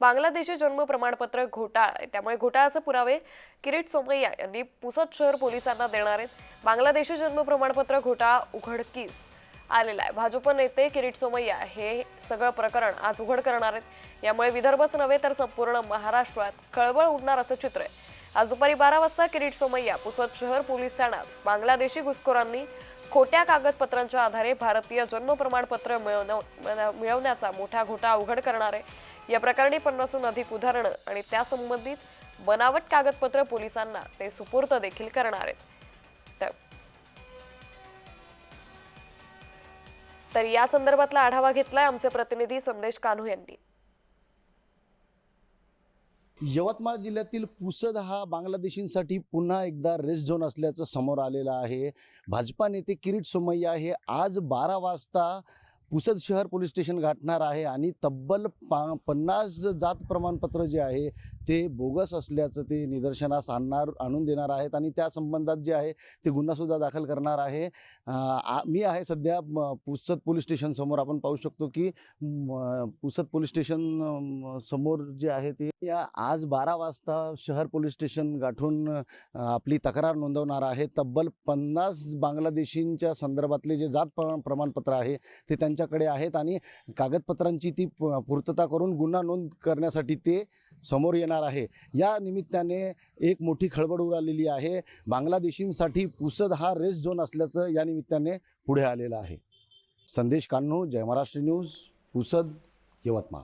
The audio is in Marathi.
बांगलादेशी जन्म प्रमाणपत्र घोटाळा आहे. त्यामुळे घोटाळ्याचे पुरावे किरीट सोमय्या यांनी पुसद शहर पोलिसांना देणार आहेत. बांगलादेशी जन्म प्रमाणपत्र घोटाळा उघडकीस आलेला आहे. भाजप नेते किरीट सोमय्या हे सगळं प्रकरण आज उघड करणार आहेत. यामुळे विदर्भच नव्हे तर संपूर्ण महाराष्ट्रात खळबळ उडणार असं चित्र आहे. आज दुपारी बारा वाजता किरीट सोमय्या पुसद शहर पोलीस ठाण्यात बांगलादेशी घुसखोरांनी खोट्या कागदपत्रांच्या आधारे भारतीय जन्म प्रमाणपत्र मिळवण्या- मिळवण्याचा मोठा घोटाळा उघड करणारे या प्रकरणी पन्नासहून अधिक उदाहरणं आणि त्यासंबंधित बनावट कागदपत्र पोलिसांना ते सुपूर्त देखील करणार आहेत. तर या संदर्भातला आढावा घेतलाय आमचे प्रतिनिधी संदेश कान्हू यांनी. यवतमाळ जिल्ह्यातील पुसद हा बांगलादेशींसाठी पुन्हा एकदा रेस्ट झोन असल्याचं समोर आलेलं आहे. भाजपा नेते किरीट सोमय्या हे आज बारा वाजता पुसद शहर पोलीस स्टेशन गाठणार आहे आणि तब्बल पा पन्नास जात प्रमाणपत्र जे आहे ते बोगस असल्याचं ते निदर्शनास आणणार आणून देणार आहेत आणि त्या संबंधात जे आहे ते गुन्हासुद्धा दाखल करणार आहे. मी आहे सध्या पुसद पोलीस स्टेशन समोर. आपण पाहू शकतो की पुसद पोलीस स्टेशन समोर जे आहे ते या आज बारा वाजता शहर पोलीस स्टेशन गाठून आपली तक्रार नोंदवणार आहे. तब्बल पन्नास बांगलादेशींच्या संदर्भातले जे जात प्रमाणपत्र आहे ते त्यांच्याकडे आहेत आणि कागदपत्रांची ती प- पूर्तता करून गुन्हा नोंद करण्यासाठी ते समोर येणार आहे. या निमित्ताने एक मोठी खळबळ उडालेली आहे. बांगलादेशींसाठी पुसद हा रेस्ट झोन असल्याचं या निमित्ताने पुढे आलेलं आहे. संदेश कान्हू जय महाराष्ट्र न्यूज पुसद यवतमाळ.